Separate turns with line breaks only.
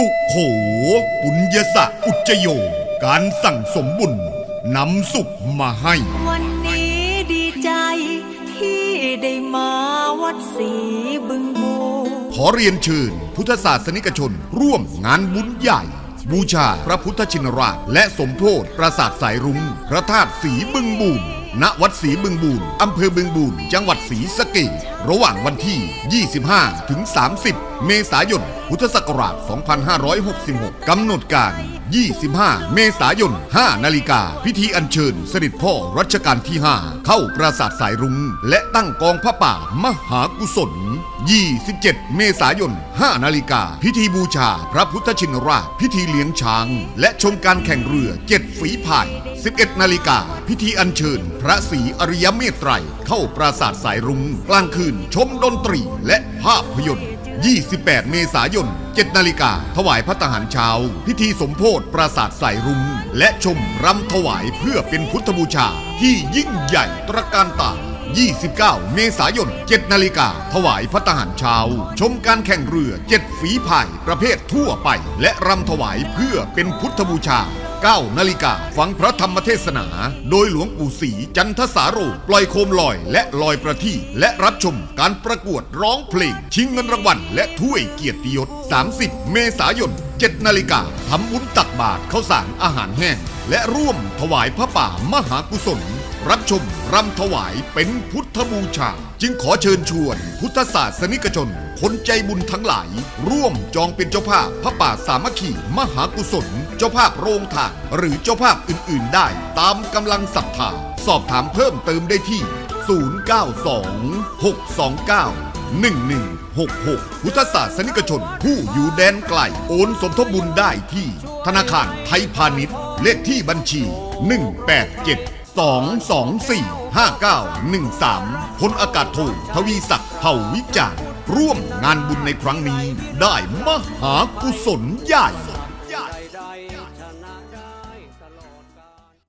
สุโข ปุญญสะอุจจโย การสั่งสมบุญนำสุขมาให้
วันนี้ดีใจที่ได้มาวัดศรีบึงบู
ขอเรียนเชิญพุทธศาสนิกชน ร่วมงานบุญใหญ่ บูชาพระพุทธชินราช และสมโพธิปราสาทสายรุง้งพระธาตุสีบึงบูน ณวัดศรีบึงบูนอำเภอบึงบูนจังหวัดศรีสะเกษระหว่างวันที่ 25 ถึง 30 เมษายน พุทธศักราช 2566 กำหนดการ 25 เมษายน 5 นาฬิกา พิธีอัญเชิญสด็จพ่อรัชกาลที่ 5 เข้าปราสาทสายรุง้ง และตั้งกองพระป่ามหากุศล 27 เมษายน 5 นาฬิกา พิธีบูชาพระพุทธชินราช พิธีเลี้ยงช้าง และชมการแข่งเรือเจ็ดฝีพาย 11 นาฬิกา พิธีอัญเชิญ พระศรีอริยเมตไตรเข้าปราสาทสายรุง้ง กลางคืนชมดนตรีและภาพยนตร์ 28 เมษายน 7 นาฬิกา ถวายพระทหารเช้า พิธีสมโพธิปราสาทสายรุง้ง และชมรำถวายเพื่อเป็นพุทธบูชาที่ยิ่งใหญ่ตระการตา29 เมษายน 7 นาฬิกา ถวายพระทหารเช้า ชมการแข่งเรือ 7 ฝีพายประเภททั่วไป และรำถวายเพื่อเป็นพุทธบูชา 9นาฬิกาฟังพระธรรมเทศนา โดยหลวงปู่ศรีจันทสาโร ปล่อยโคมลอยและลอยประทีปและรับชมการประกวดร้องเพลง ชิงเงินรางวัลและถ้วยเกียรติยศ 30 เมษายน 7 นาฬิกาทำบุญตักบาตรข้าวสารอาหารแห้ง และร่วมถวายพระป่ามหากุศล รับชมรำถวายเป็นพุทธบูชา จึงขอเชิญชวนพุทธศาสนิกชน คนใจบุญทั้งหลาย ร่วมจองเป็นเจ้าภาพพระป่าสามัคคีมหากุศล เจ้าภาพโรงทานหรือเจ้าภาพอื่นๆได้ ตามกำลังศรัทธา สอบถามเพิ่มเติมได้ที่ 092 629 1166 พุทธศาสนิกชน ผู้อยู่แดนไกล โอนสมทบบุญได้ที่ ธนาคารไทยพาณิชย์ เลขที่บัญชี 187 224 5913พลอากาศโททวีศักดิ์เผ่าวิจารร่วมงานบุญในครั้งนี้ ได้มหากุศลใหญ่